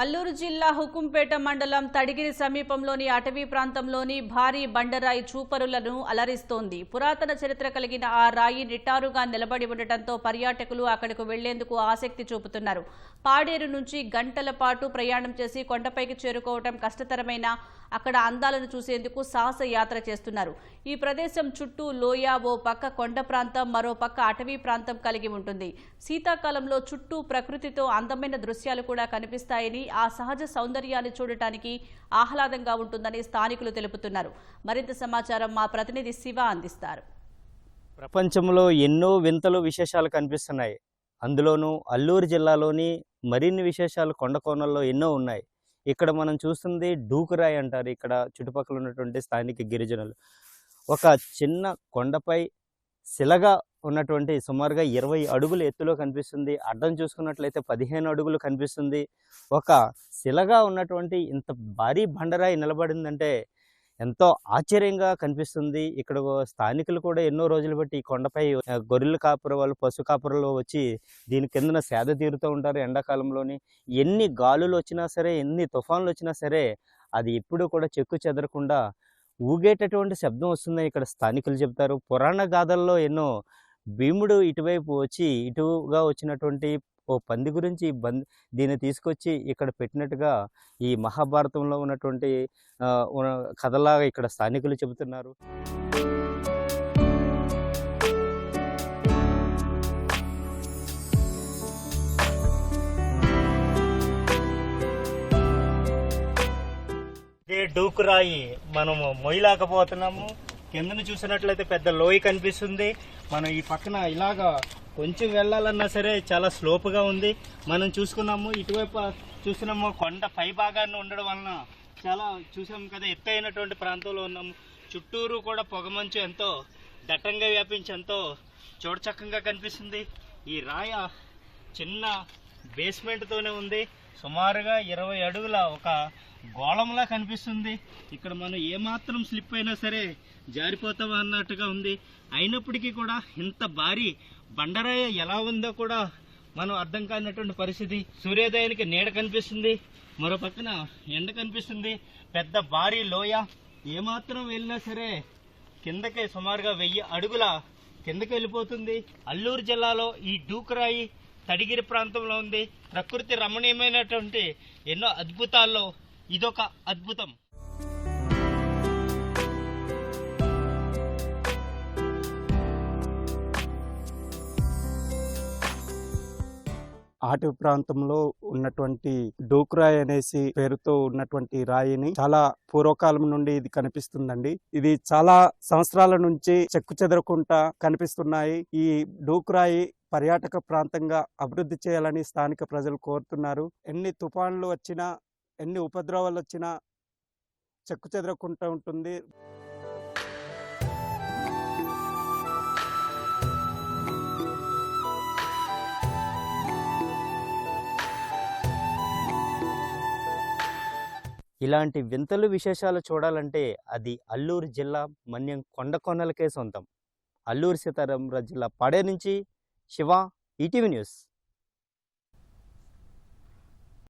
అల్లూరు జిల్లా హుకుంపేట మండలం తడిగిరి సమీపంలోని అటవీ ప్రాంతంలోని భారీ బండరాయి చూపరులను అలరిస్తోంది. పురాతన చరిత్ర కలిగిన ఆ రాయి నిటారుగా నిలబడి ఉండటంతో పర్యాటకులు అక్కడకు వెళ్ళేందుకు ఆసక్తి చూపుతున్నారు. పాడేరు నుంచి గంటల పాటు ప్రయాణం చేసి కొండపైకి చేరుకోవటం కష్టతరమైన అక్కడ అందాలను చూసేందుకు సాహస యాత్ర చేస్తున్నారు. ఈ ప్రదేశం చుట్టూ లోయ ఓ పక్క కొండ ప్రాంతం మరో పక్క అటవీ ప్రాంతం కలిగి ఉంటుంది. శీతాకాలంలో చుట్టూ ప్రకృతితో అందమైన దృశ్యాలు కూడా కనిపిస్తాయని ఆ సహజ సౌందర్యాన్ని చూడటానికి ఆహ్లాదంగా ఉంటుందని స్థానికులు తెలుపుతున్నారు. మరింత సమాచారం మా ప్రతినిధి శివ అందిస్తారు. ప్రపంచంలో ఎన్నో వింతలు విశేషాలు కనిపిస్తున్నాయి. అందులోనూ అల్లూరు జిల్లాలోని మరిన్ని విశేషాలు కొండకోణల్లో ఎన్నో ఉన్నాయి. ఇక్కడ మనం చూస్తుంది డూకురాయి అంటారు. ఇక్కడ చుట్టుపక్కల ఉన్నటువంటి స్థానిక గిరిజనులు. ఒక చిన్న కొండపై శిలగా ఉన్నటువంటి సుమారుగా ఇరవై అడుగుల ఎత్తులో కనిపిస్తుంది. అడ్డం చూసుకున్నట్లయితే పదిహేను అడుగులు కనిపిస్తుంది. ఒక శిలగా ఉన్నటువంటి ఇంత భారీ బండరాయి నిలబడిందంటే ఎంతో ఆశ్చర్యంగా కనిపిస్తుంది. ఇక్కడ స్థానికులు కూడా ఎన్నో రోజులు బట్టి ఈ కొండపై గొర్రెల కాపుర వాళ్ళు పశు కాపురలో వచ్చి దీని కిందన సేద తీరుతూ ఉంటారు ఎండాకాలంలోని. ఎన్ని గాలులు వచ్చినా సరే ఎన్ని తుఫాన్లు వచ్చినా సరే అది ఎప్పుడూ కూడా చెక్కు చెదరకుండా ఊగేటటువంటి శబ్దం వస్తుందని ఇక్కడ స్థానికులు చెప్తారు పురాణ గాథల్లో ఎన్నో భీముడు ఇటువైపు వచ్చి ఇటుగా వచ్చినటువంటి ఓ పంది గురించి ఈ బంది దీన్ని తీసుకొచ్చి ఇక్కడ పెట్టినట్టుగా ఈ మహాభారతంలో ఉన్నటువంటి కథలాగా ఇక్కడ స్థానికులు చెబుతున్నారు. డూకురాయి మనము మొయ్యలేకపోతున్నాము. కిందను చూసినట్లయితే పెద్ద లోయ కనిపిస్తుంది. మనం ఈ పక్కన ఇలాగా కొంచెం వెళ్ళాలన్నా సరే చాలా స్లోప్గా ఉంది. మనం చూసుకున్నాము ఇటువైపు చూసినాము కొండ పై భాగాన్ని ఉండడం వలన చాలా చూసాము కదా ఎత్తైనటువంటి ప్రాంతంలో ఉన్నాము. చుట్టూరు కూడా పొగమంచు ఎంతో దట్టంగా వ్యాపించి ఎంతో చూడచక్కంగా కనిపిస్తుంది. ఈ రాయ చిన్న బేస్మెంట్తోనే ఉంది. సుమారుగా ఇరవై అడుగుల ఒక గోళంలా కనిపిస్తుంది. ఇక్కడ మనం ఏమాత్రం స్లిప్ అయినా సరే జారిపోతామా అన్నట్టుగా ఉంది. అయినప్పటికీ కూడా ఇంత భారీ బండరాయ ఎలా ఉందో కూడా మనం అర్థం కానటువంటి పరిస్థితి. సూర్యోదయానికి నీడ కనిపిస్తుంది. మరో పక్కన ఎండ కనిపిస్తుంది. పెద్ద భారీ లోయ. ఏమాత్రం వెళ్ళినా సరే కిందకి సుమారుగా వెయ్యి అడుగుల కిందకి వెళ్ళిపోతుంది. అల్లూరు జిల్లాలో ఈ డూకరాయి తడిగిరి ప్రాంతంలో ఉంది. ప్రకృతి రమణీయమైనటువంటి ఎన్నో అద్భుతాల్లో ఇదొక అద్భుతం. ఆటి ప్రాంతంలో ఉన్నటువంటి డోక్రాయ్ అనేసి పేరుతో ఉన్నటువంటి రాయిని చాలా పూర్వకాలం నుండి ఇది కనిపిస్తుందండి. ఇది చాలా సంవత్సరాల నుంచి చెక్కు చెదరకుండా కనిపిస్తున్నాయి. ఈ డోక్రాయి పర్యాటక ప్రాంతంగా అభివృద్ధి చేయాలని స్థానిక ప్రజలు కోరుతున్నారు. ఎన్ని తుఫాన్లు వచ్చినా ఎన్ని ఉపద్రవాలు వచ్చినా చెక్కు చెదరకుండా ఉంటుంది. ఇలాంటి వింతలు విశేషాలు చూడాలంటే అది అల్లూరు జిల్లా మన్యం కొండ కొనలకే సొంతం. అల్లూరు సీతారామరాజు జిల్లా పడే నుంచి శివ ఈటీవీ న్యూస్